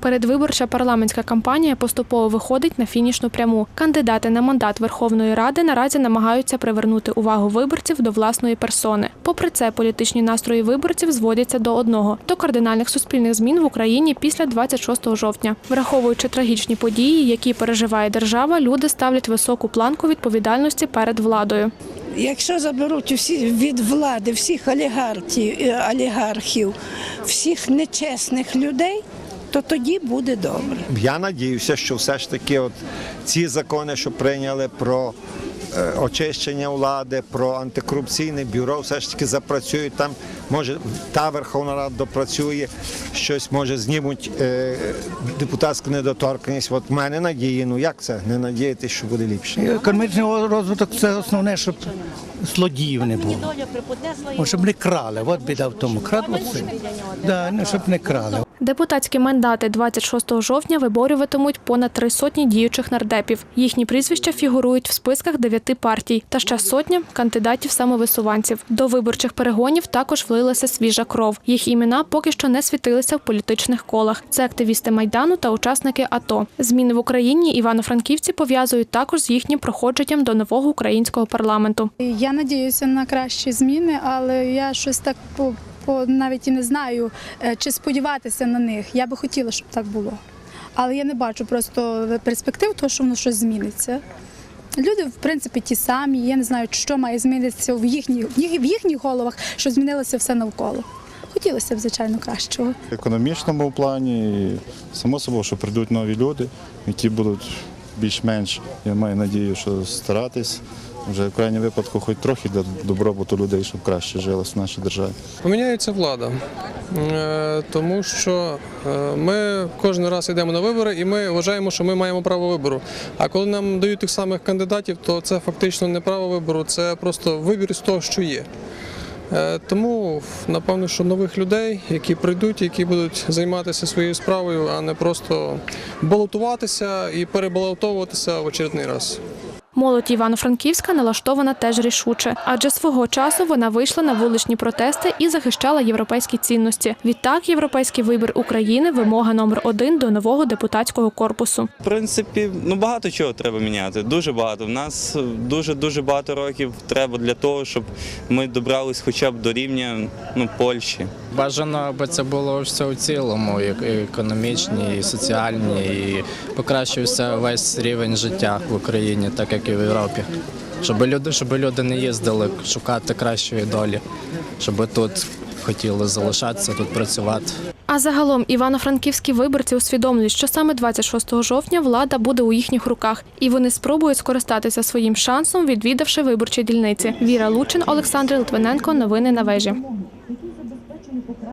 Передвиборча парламентська кампанія поступово виходить на фінішну пряму. Кандидати на мандат Верховної Ради наразі намагаються привернути увагу виборців до власної персони. Попри це, політичні настрої виборців зводяться до одного до кардинальних суспільних змін в Україні після 26 жовтня. Враховуючи трагічні події, які переживає держава, люди ставлять високу планку відповідальності перед владою. Якщо заберуть усі від влади всіх олігархів, всіх нечесних людей, то тоді буде добре. Я надіюся, що все ж таки от ці закони, що прийняли про е, очищення влади, про антикорупційне бюро, все ж таки запрацюють там. Може, та Верховна Рада допрацює, щось може знімуть е, депутатську недоторканність. От в мене надії, ну як це не надіятися, що буде ліпше? Економічний розвиток це основне, щоб злодіїв не було. О, щоб не крали. От біда в тому. Крадуть. Да, ну, щоб не крали. Депутатські мандати 26 жовтня виборюватимуть понад три сотні діючих нардепів. Їхні прізвища фігурують в списках дев'яти партій та ще сотня кандидатів самовисуванців. До виборчих перегонів також влилася свіжа кров. Їх імена поки що не світилися в політичних колах. Це активісти майдану та учасники АТО. Зміни в Україні івано-франківці пов'язують також з їхнім проходженням до нового українського парламенту. Я надіюся на кращі зміни, але я щось так по навіть і не знаю, е, чи сподіватися на них. Я би хотіла, щоб так було. Але я не бачу просто перспектив, того, що воно щось зміниться. Люди, в принципі, ті самі. Я не знаю, що має змінитися в їхніх, в їхніх головах, що змінилося все навколо. Хотілося б, звичайно, кращого. В економічному плані, і само собою, що прийдуть нові люди, які будуть більш-менш, я маю надію, що старатись. Вже в крайньому випадку, хоч трохи для добробуту людей, щоб краще жилось в нашій державі. Поміняється влада, Е, тому що е, ми кожен раз йдемо на вибори і ми вважаємо, що ми маємо право вибору. А коли нам дають тих самих кандидатів, то це фактично не право вибору, це просто вибір з того, що є. Е, Тому напевно, що нових людей, які прийдуть, які будуть займатися своєю справою, а не просто балотуватися і перебалотовуватися в очередний раз. Молодь Івано-Франківська налаштована теж рішуче, адже свого часу вона вийшла на вуличні протести і захищала європейські цінності. Відтак, європейський вибір України вимога номер один до нового депутатського корпусу. В принципі, ну багато чого треба міняти. Дуже багато. В нас дуже дуже багато років треба для того, щоб ми добрались хоча б до рівня ну, Польщі. Бажано, аби це було все в цілому, і економічні, і соціальні, і покращився весь рівень життя в Україні, так як і в Європі. Щоб люди, щоб люди не їздили шукати кращої долі, щоб тут хотіли залишатися, тут працювати. А загалом івано-франківські виборці усвідомлюють, що саме 26 жовтня влада буде у їхніх руках, і вони спробують скористатися своїм шансом, відвідавши виборчі дільниці. Віра Лучин, Олександр Литвиненко. Новини на вежі.